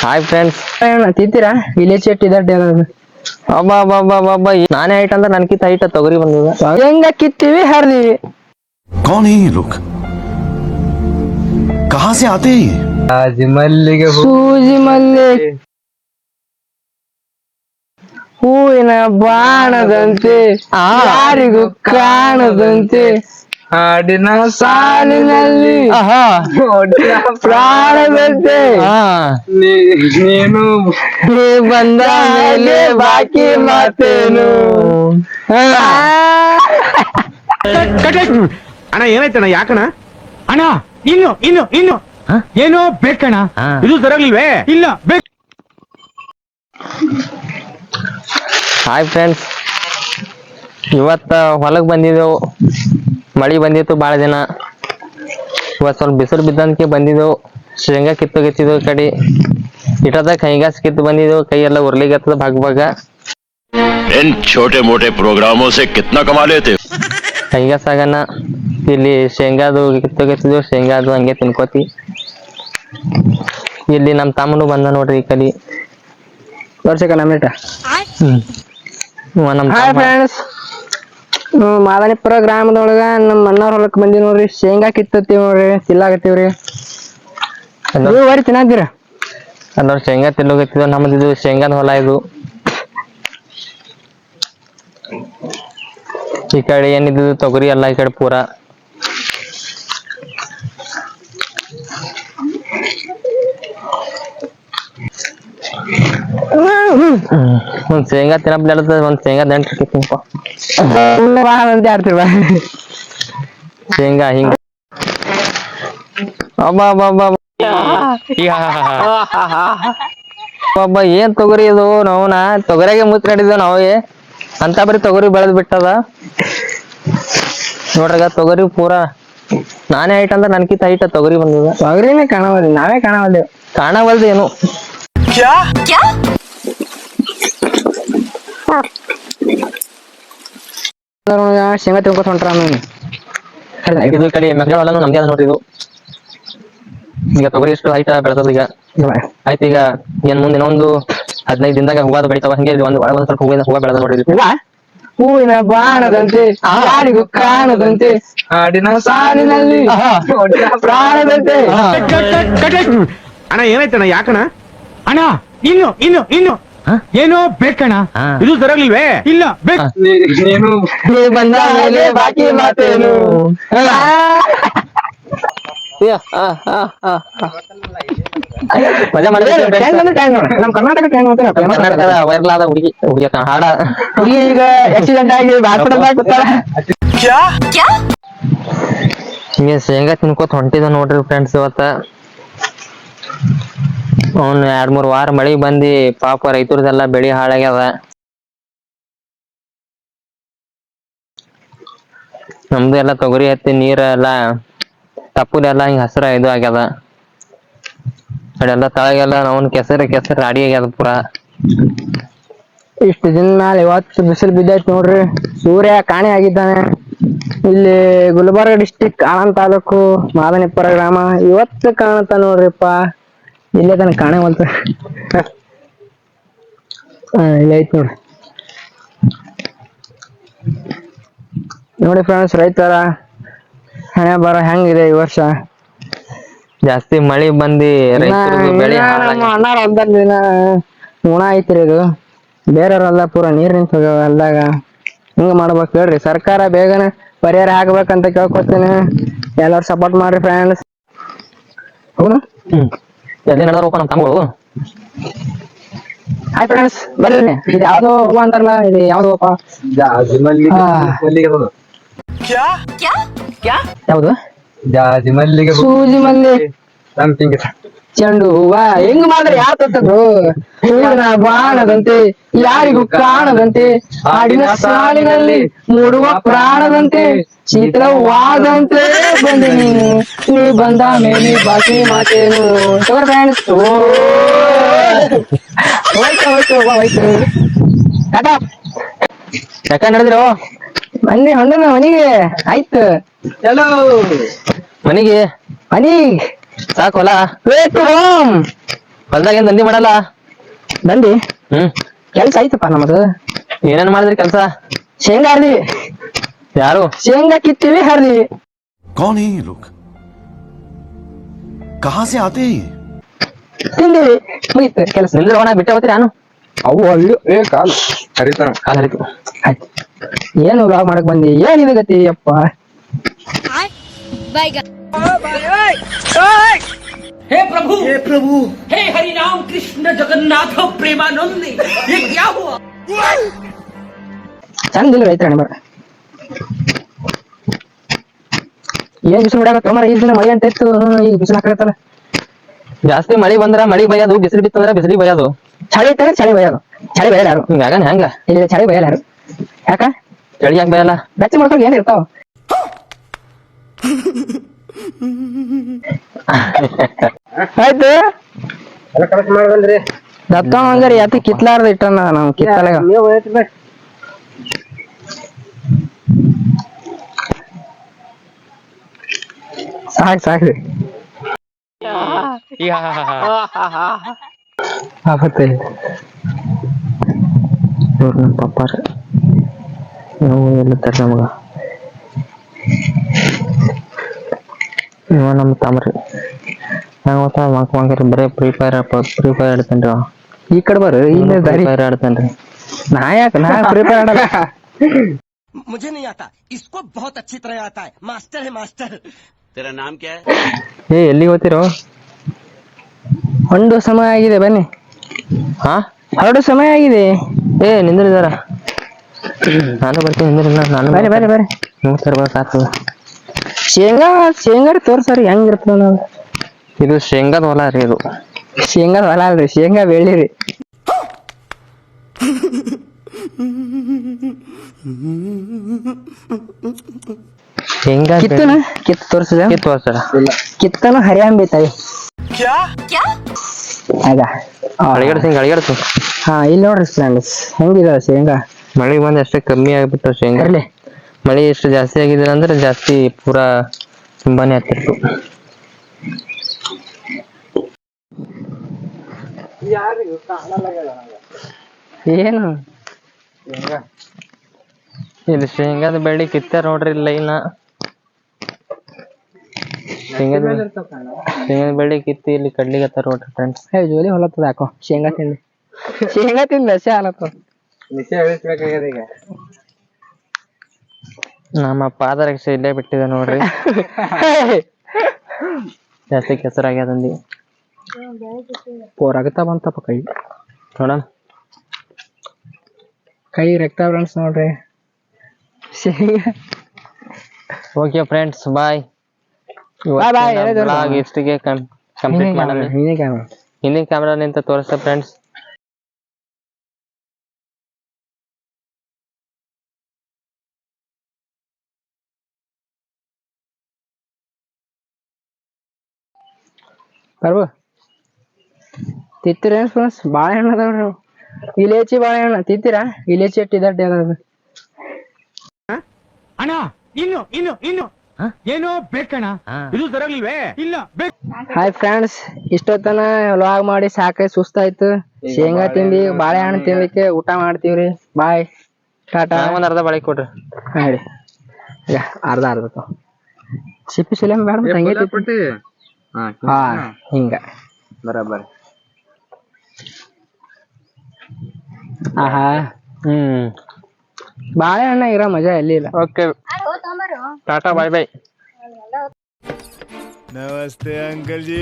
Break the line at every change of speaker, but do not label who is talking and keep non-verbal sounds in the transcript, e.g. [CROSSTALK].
Hi friends
ತಿಂತೀರಾ village ಚೆಟ್ ಇದಡ್ಡೆ
ಅಬ್ಬಾ ಅಬ್ಬಾ ಅಬ್ಬಾ ಅಬ್ಬಾ ಅಬ್ಬಾ ನಾನೇ ಹೈಟ್ ಅಂದ್ರೆ ನನ್ಕಿಂತ ಹೈಟ್ ತೊಗರಿ ಬಂದಿದೆ
ಹೆಂಗ ಕಿತ್ತೀವಿ ಹರಿದೀವಿ
कौन है ये लोग कहां से आते हैं ये
ಮಲ್ಲಿಗೆ ಸೂಜಿ ಮಲ್ಲಿ ಹೂವಿನ ಬಾಣದಂತೆ ಯಾರಿಗೂ ಕಾಣದಂತೆ ಹಾಡಿನ ಸಾಲಿನಲ್ಲಿ
ಆಹಾ.
ಪ್ರಾಣದಂತೆ. ನೀನು ಬಂದ ಮೇಲೆ ಬಾಕಿ ಮಾತೇನು.
ಅಣ್ಣ ಏನಾಯ್ತಣ್ಣ ಯಾಕಣ್ಣ? ಅಣ್ಣ ಇನ್ನು ಇನ್ನು ಇನ್ನು. ಏನೋ ಬೇಕಣ್ಣ. ಇದು ಸರಿಯಾಗ್ಲಿಲ್ವೇ ಇಲ್ಲ ಬೇಕು
ಹಾಯ್ ಫ್ರೆಂಡ್ಸ್ ಇವತ್ತ ಹೊಲಕ್ ಬಂದಿದ್ದೆವು. ಮಳಿ ಬಂದಿತ್ತು ಭಾಳ ದಿನ ಇವತ್ತು ಸ್ವಲ್ಪ ಬಿಸಿಲು ಬಿದ್ದಂಗೆ ಬಂದಿದ್ದೆವು ಶೇಂಗಾ ಕಿತ್ತೋಗಿತ್ತಿದ್ದೆವು ಈ ಕಡೆ ಇಟ್ಟದ ಕೈಗಾಸ್ ಕಿತ್ತು ಬಂದಿದ್ದೆವು ಕೈ ಎಲ್ಲ ಉರ್ಲಿಗತ್ತದ ಭಾಗ ಭಾಗ
इन छोटे मोटे प्रोग्रामों से कितना कमा लेते हो
ಕೈಗಾಸ್ ಆಗನ ಇಲ್ಲಿ ಶೇಂಗಾದು ಕಿತ್ತೋಗಿತ್ತಿದ್ದೆವು ಶೇಂಗಾದು ಹಂಗೆ ತಿನ್ಕೋತಿ ಇಲ್ಲಿ ನಮ್ಮ ತಮ್ಮನು ಬಂದ ನೋಡ್ರಿ ಈ ಕಡೆ
ವರ್ಷಕ ನಮ್ಮಿಟ
ಇವ ನಮ್ಮ
ಹಾಯ್
ತಮ್ಮ
ಫ್ರೆಂಡ್ಸ್ ಮಾದನಿಪುರ ಗ್ರಾಮದೊಳಗ ನಮ್ಮ ಅಣ್ಣವ್ರ ಹೊಲಕ್ ಬಂದಿ ನೋಡ್ರಿ. ಶೇಂಗಾ ಕಿತ್ತತ್ತೀವಿ ನೋಡ್ರಿ ತಿಲ್ಲಾಗತ್ತೀವ್ರಿ
ಎಲ್ಲರೂ-
ನೀವು ಬರಿ ತಿನ್ನಾದ್ದೀರ
ಎಲ್ಲರೂ ಶೇಂಗಾ ತಿನ್ನೋಗತ್ತಿದ್ದು ನಮ್ದು ಇದು ಶೇಂಗಾದ ಹೊಲ ಇದು. ಈ ಕಡೆ ಏನಿದ್ದು ತೊಗರಿ ಎಲ್ಲ ಈ ಕಡೆ ಪೂರ. ಒಂದ್ ಶೇಂಗಾ ತಿನ್ನಪ್ಪ ಒಂದ್ ಶೇಂಗಾ ದಂಟ ತಿನ್ಕೋ
ಅಂತ ಆಡ್ತೀವ
ಶೇಂಗಾ ಹಿಂಗ. ಅಬ್ಬಾ ಅಬ್ಬಾ ಅಬ್ಬಾ ಅಬ್ಬಾ. ಅಬ್ಬಾ ಏನ್ ತೊಗರಿ ಇದು? ನಾವ್ನ ತೊಗರಿಯಾಗೆ ಮುಚ್ಕೊಂಡಿದ್ವಿ ನಾವೇ ಅಂತ ಬರೀ ತೊಗರಿ ಬೆಳೆದ್ ಬಿಟ್ಟದ. ನೋಡ್ರಗ ತೊಗರಿ ಪೂರ. ನಾನೇ ಹೈಟ್ ಅಂದ್ರೆ ನನ್ಕಿಂತ ಹೈಟ್ ತೊಗರಿ ಬಂದಿದೆ.
ತೊಗರಿನೇ ಕಾಣವಲ್ರಿ ನಾವೇ ಕಾಣವಲ್ರಿ
ಕಾಣವಲ್ದು ಏನು
ಶೇಂಗಾ ತಿನ್ಕೊತ ಹೊಂಟ್ರ
ಇದು ಈ ಕಡೆ ಮೆಕ್ಕೆಜೋಳ ಹೊಲನು ನಮ್ಗೆ ಅದ ನೋಡ್ರಿ ಇದು. ಈಗ ತೊಗರಿ ಎಷ್ಟು ಆಯ್ತಾ ಬೆಳೆದದ ಈಗ. ಆಯ್ತು ಈಗ ಏನ್ ಮುಂದೆ ಇನ್ನೊಂದು ಹದಿನೈದು ದಿನದಾಗ ಹೂವಾದ ಬೆಳಿತಾವ. ಹಂಗೆ ಇಲ್ಲಿ ಒಂದು ಒಳಗೆ ಒಂದ್ ಸ್ವಲ್ಪ ಹೂವಿನ ಹೂವ ಬೆಳೆದ ನೋಡ್ರಿ ಇದು.
ಹೂವ ಹೂವಿನ ಬಾಣದಂತೆ ಯಾರಿಗೂ ಕಾಣದಂತೆ ಹಾಡಿನ ಸಾಲಿನಲ್ಲಿ ಪ್ರಾಣದಂತೆ.
ಅಣ್ಣ ಏನಾಯ್ತಣ್ಣ? ಯಾಕಣ್ಣ? ಅಣ್ಣ ಇನ್ನು ಇನ್ನು ಇನ್ನು? ಏನೋ
ಬೇಕಣ
ಇದು ಸರಿಯಾಗ್ಲಿಲ್ವೇ? ಇಲ್ಲ ಬೇಕು
ನೀನು ನೀ ಬಂದ ಮೇಲೆ ಬಾಕಿ ಮಾತೇನು. ನಮ್ ಕರ್ನಾಟಕ
ವೈರಲ್ ಆದ ಹುಡುಗಿ ಹುಡುಗಿ ಹಾಡ.
ಹುಡುಗಿ ಈಗ ಆಕ್ಸಿಡೆಂಟ್ ಆಗಿ ಹಾಸ್ಪಿಟಲ್
ಶೇಂಗಾ ತಿನ್ಕೋತ ಹೊಂಟಿದ ನೋಡ್ರಿ ಫ್ರೆಂಡ್ಸ್ ಇವತ್ತ. ಅವ್ನ್ ಎರಡ್ ಮೂರ್ ವಾರ ಮಳಿ ಬಂದಿ, ಪಾಪ ರೈತರದೆಲ್ಲ ಬೆಳಿ ಹಾಳಾಗ್ಯದ. ನಮ್ದು ಎಲ್ಲ ತೊಗರಿ ಹತ್ತಿ, ನೀರ ಎಲ್ಲ ತಪ್ಪುದೆಲ್ಲ ಹಿಂಗ ಹಸಿರ ಇದು ಆಗ್ಯದ. ಕಡೆಲ್ಲ ತಳಗೆಲ್ಲ ಅವನ್ ಕೆಸರ ಕೆಸರ ರಾಡಿ ಆಗ್ಯದ ಪುರ.
ಇಷ್ಟು ದಿನ ಮ್ಯಾಲ ಇವತ್ತು ಬಿಸಿಲು ಬಿದ್ದೈತಿ ನೋಡ್ರಿ. ಸೂರ್ಯ ಕಾಣೆ ಆಗಿದ್ದಾನೆ. ಇಲ್ಲಿ ಗುಲ್ಬರ್ಗ ಡಿಸ್ಟಿಕ್ ಆಳಂದ್ ತಾಲೂಕು ಮಾದನಿಪುರ ಗ್ರಾಮ. ಇವತ್ತು ಕಾಣುತ್ತ ನೋಡ್ರಿಪ್ಪ. ಇಲ್ಲೇ ತನಕ ಕಾಣೆ ಬಂತ ಹಾ ಐತ್ ನೋಡ್ರಿ ನೋಡಿ ಫ್ರೆಂಡ್ಸ್ ರೈತರ ಹಣೆ ಬರ ಹೆಂಗಿದೆ ಈ ವರ್ಷ?
ಜಾಸ್ತಿ ಮಳಿ ಬಂದಿ ರೈತರದು ಬೆಳೆ
ಇನ್ನ
ಹಾಳಾಗ್ಯದ.
ನಮ್ಮ ಅಣ್ಣಾರ ಹೊಲ್ದಲ್ಲಿ ದಿನ ಗುಣ ಐತ್ರಿ ಇದು. ಬೇರೆಯವ್ರೆಲ್ಲ ಪೂರ ನೀರ್ ನಿಂತೋಗ್ಯಾವ ಹೊಲ್ದಾಗ. ಹಿಂಗ ಮಾಡ್ಬೇಕು ಹೇಳ್ರಿ ಸರ್ಕಾರ ಬೇಗನೆ ಪರಿಹಾರ ಹಾಕ್ಬೇಕಂತ ಕೇಳ್ಕೊತೀನಿ. ಎಲ್ಲರೂ ಸಪೋರ್ಟ್ ಮಾಡ್ರಿ ಫ್ರೆಂಡ್ಸ್ ಹೌದು?
ಎಲ್ಲಿ ನಡೆದ್ರಪ್ಪ ನಮ್ಮ ತಮ್ಮಗಳು
ಹಾಯ್ ಫ್ರೆಂಡ್ಸ್ ಬರ್ರಿ ಇದು ಯಾವ್ದೋ ಹೂವ ಅಂತಾರಲ್ಲ ಇದು ಯಾವ್ದು ಹೂವಪ್ಪ ಯಾವ್ದು?
ಜಾಜಿ ಮಲ್ಲಿಗೆ
ಸೂಜಿ ಮಲ್ಲಿ.
ಸಂಪಿಂಗ್
ಚೆಂಡು ಹೂವ. ಹೆಂಗ್ ಮಾಡ್ರಿ ಯಾರ ತತ್ತದು ಬಾಣದಂತೆ ಯಾರಿಗೂ ಕಾಣದಂತೆ ಹಾಡಿನ ಸಾಲಿನಲ್ಲಿ ಮೂಡುವ ಪ್ರಾಣದಂತೆ ಚಿತ್ರವಾದಂತೆ ಬಂದೆ ನೀನು. ನೀ ಬಂದ ಮೇಲೆ ಬಾಕಿ ಮಾತೇನು. ತಗೋರ್ ಫ್ರೆಂಡ್ಸ್ ಹೋಯ್ತು ಹೋಯ್ತು ಹೋಯ್ತು. ಟಾಟಾ.
ಯಾಕ ನಡೆದ್ರು?
ಬನ್ನಿ ಹೊಂಡನ ಮನೆಗೆ. ಆಯ್ತು. ಚಲೋ
ಮನಿಗೆ?
ಮನಿಗ್?
ಸಾಕು ಹೊಲ
ವೇ ಟು ಹೋಮ್
ಹೊಲ್ದಾಗ ಏನ್ ದಂಧಿ ಮಾಡಲ್ಲ
ಬಂದಿ
ಹ್ಮ್
ಕೆಲ್ಸ ಆಯ್ತಪ್ಪ ನಮ್ಮದು
ಏನೇನ್ ಮಾಡಿದ್ರಿ ಕೆಲ್ಸ
ಶೇಂಗಾ ಹರಿದಿವಿ
ಯಾರು
ಶೇಂಗಾ ಕಿತ್ತೀವಿ ಹರಿದಿವಿ
कौन है ये लोग कहां से आते हैं ये
ತಿಂದಿವಿ ಮುಗೀತು ಕೆಲಸ
ನಿಂದ್ರೆ ಹೋಣ ಬಿಟ್ಟೆ ಹೋಗ್ತೀರಿ ನಾನು
ಅವು ಅಯ್ಯೋ ಏ ಕಾಲು ಹರಿತಾನ
ಕಾಲ ಹರಿತು
ಆಯ್ತು ಏನು ವ್ಲಾಗ್ ಮಾಡಕ್ ಬಂದಿ ಏನ್ ಇದು ಗತಿ ಅಪ್ಪ
Bye.
हे प्रभु हे प्रभु हे हरि राम कृष्ण जगन्नाथ प्रेमानंद ये क्या हुआ
ಚಂದ ಇಲ್ಲ ರೈತರ ಬರ ಏನ್ ಬಿಸಿಲು ಬಿಡಾಕ ಮರ ಐದ್ ದಿನ ಮಳೆ ಅಂತ ಇತ್ತು ಈಗ ಬಿಸಿಲು ಹಾಕತ್ತಲ್ಲ
ಜಾಸ್ತಿ ಮಳಿ ಬಂದ್ರ ಮಳಿ ಬಯ್ಯೋದು ಬಿಸಿಲು ಬಿತ್ತಂದ್ರ ಬಿಸಿಲಿಗೆ ಬಯ್ಯೋದು
ಚಳಿ ಇಟ್ಟಾಗ ಚಳಿ ಬಯ್ಯೋದು ಚಳಿ ಬಯಲ್ಲ ಯಾರು
ಹಿಂಗಾಗನ್ ಹೆಂಗ
ಇಲ್ಲ ಚಳಿ ಬಯಲ್ಲ ಯಾರು ಯಾಕ
ಚಳಿ ಯಾಕೆ ಬಯಲ್ಲ
ಬೆಚ್ಚ ಮಾಡ್ಕೊಂಡು ಏನ್ ಇರ್ತಾವ [LAUGHS] ಆಯ್ತು.
ಎಲ್ಲ ಕರೆಕ್ಟ್ ಮಾಡಿ ಬಂದ್ರಿ.
ದತ್ತ ಹಂಗಾರ ಯಾತಿ ಕಿತ್ಲಾರ್ದ ಇಟ್ಟನ [LAUGHS] ನಾವು ಕಿತ್ತಲಾಗ.
ನೀವು ಬೇ.
ಸಾಕ್ ಸಾಕ್ರಿ ಆಪತ್ತೆ ಇವ್ರು ನಮ್ಮ ಪಪ್ಪಾರ ನಾವು ಎಲ್ಲಿರ್ತಾರೆ ನಮಗ ಇವ ನಮ್ಮ ತಮ್ರಿ ನಾವು ಮಕ್ಕೊಂಡ್ರಿ ಬರೇ ಫ್ರೀ ಫೈರ್ ಫ್ರೀ ಫೈರ್ ಆಡ್ತೇನ್ರಿ ಅವ. ಈ ಕಡೆ ಬರ್ರಿ ಇಲ್ಲ ಫ್ರೀ
ಫ್ರೀ
ಫೈರ್
ಫೈರ್ ಆಡ್ತೇನ್ರಿ
ನಾ ಯಾಕ ನಾ ಫ್ರೀ ಫೈರ್ ಆಡಲ್ಲ
मुझे नहीं आता इसको बहुत अच्छी तरह आता है मास्टर है मास्टर तेरा नाम क्या है
ಏ ಎಲ್ಲಿಗೆ ಹೋಗ್ತಿರೋ
ಒಂದು ಸಮಯ ಆಗಿದೆ ಬನ್ನಿ
ಹಾ
ಹೊರಡು ಸಮಯ ಆಗಿದೆ
ಏ ನಿಂದ್ರಿದಾರ ನಾನು ಬರ್ತೀನಿ ನಿಂದ್ರಿಲ್ಲ ನಾನು
ಬರ್ರಿ ಬರ್ರಿ ಬರ್ರಿ
ಮೂರ್ ತರ್ಬೇಕಾಗ್ತದ
ಶೇಂಗಾ ಶೇಂಗಾ ತೋರ್ಸರಿ ಹೆಂಗಿರ್ತದ ನಾವು
ಇದು ಶೇಂಗಾದ ಹೊಲ ರೀ ಇದು.
ಶೇಂಗಾದ ಹೊಲ ಅಲ್ರಿ ಶೇಂಗಾ ಬೆಳಿರಿ
ಶೇಂಗಾ
ಕಿತ್ತನ? ಕಿತ್ತು ತೋರ್ಸಿದ
ಕಿತ್ತು ತೋರ್ಸರ
ಕಿತ್ತನ ಹರಿಯಾಂಬಿ ತಾಯಿ. ಆಗ.
ಶೇಂಗಾ ಅಳಿಗಡ್ಸು.
ಹಾ ಇಲ್ಲಿ ನೋಡ್ರಿ ಫ್ರೆಂಡ್ಸ್ ಹೆಂಗಿದೆ ಶೇಂಗಾ?
ಮಳೆ ಬಂದು ಅಷ್ಟೇ ಕಮ್ಮಿ ಆಗ್ಬಿಟ್ಟು ಶೇಂಗಾ.
ಇರ್ಲಿ
ಮಳೆ ಎಷ್ಟು ಜಾಸ್ತಿ ಆಗಿದೆ ಅಂದ್ರೆ ಜಾಸ್ತಿ ಪೂರಾ ತುಂಬಾನೇ ಆಗ್ತಿತ್ತು
ಏನು?
ಇಲ್ಲಿ ಶೇಂಗಾದ ಬೆಳ್ಳಿ ಕಿತ್ತಾರ ನೋಡ್ರಿ ಲೈನ. ಶೇಂಗಾದ ಶೇಂಗಾದ ಬೆಳಿ ಕಿತ್ತಿ ಇಲ್ಲಿ ಕಡ್ಲಿಗತ್ತಾರ ನೋಡ್ರಿ ಫ್ರೆಂಡ್ಸ್
ಹೇ ಜೋಲಿ ಹೊಲತ್ತದ ಯಾಕೋ? ಶೇಂಗಾ ತಿಂಡಿ ಶೇಂಗಾ ತಿಂದ
ಹೇಳಿಸ್ಬೇಕಾಗ್ಯದ ಈಗ?
ನಮ್ಮ ಪಾದರಕ್ಷೆ ಇಲ್ಲೇ ಬಿಟ್ಟಿದೆ ನೋಡ್ರಿ. [LAUGHS] ಜಾಸ್ತಿ ಕೆಸರಾಗ್ಯದಂದಿ
ರಕ್ತ ಬಂತಪ್ಪ ಕೈ?
ನೋಡೋಣ.
ಕೈ ರಕ್ತ ಫ್ರೆಂಡ್ಸ್ ನೋಡ್ರಿ.
Okay friends
bye.
ಇಷ್ಟಿಗೆ ಕಂಪ್ಲೀಟ್ ಮಾಡೋಣ
ಹಿಂದಿನ ಕ್ಯಾಮ್ರಾ
ಹಿಂದಿನ ಕ್ಯಾಮ್ರಾ ನಿಂತ ತೋರಿಸ್ತಾ ಫ್ರೆಂಡ್ಸ್
ಬರ್ಬು ತಿತ್ತೀರೇನ್ ಫ್ರೆಂಡ್ಸ್ ಬಾಳೆಹಣ್ಣು ಅದಾವ್ರಿ ನಾವು. ಇಲೇಚಿ ಬಾಳೆಹಣ್ಣು ತಿತ್ತೀರಾ ಇಲೇಚಿ ಅಟ್ಟಿ ದಡ್ಡಿ ಅದ
ಅಣ್ಣ ಇನ್ನು ಇನ್ನು ಇನ್ನು. ಏನೋ ಬೇಕಣ್ಣ. ಇದು ಇಲ್ಲ
ಹಾಯ್ ಫ್ರೆಂಡ್ಸ್ ಇಷ್ಟೊತ್ತನ ವ್ಲಾಗ್ ಮಾಡಿ ಸಾಕೈ ಸುಸ್ತಾಯ್ತು. ಶೇಂಗಾ ತಿಂದಿ ಬಾಳೆಹಣ್ಣು ತಿನ್ಲಿಕ್ಕೆ ಊಟ ಮಾಡ್ತೀವ್ರಿ. ಬಾಯ್ ಟಾಟಾ
ಒಂದ್ ಅರ್ಧ ಬಳಿ ಕೊಡ್ರಿ
ಹೇಳಿ ಅರ್ಧ ಅರ್ಧ ತಗೋ. ಸಿಪ್ಪಿ ಸಿಲೆಮ್ ಬೇಡ.
ಪಟ್ಟಿ
ಹಾ ಹಿಂಗ.
ಬರಾಬರ್.
ಆಹಾ
ಹ್ಮ್.
ಬಾಳೆಹಣ್ಣ ಇರೋ ಮಜಾ ಎಲ್ಲಿ ಇಲ್ಲ.
Okay. Tata bye bye.
Namaste uncle ji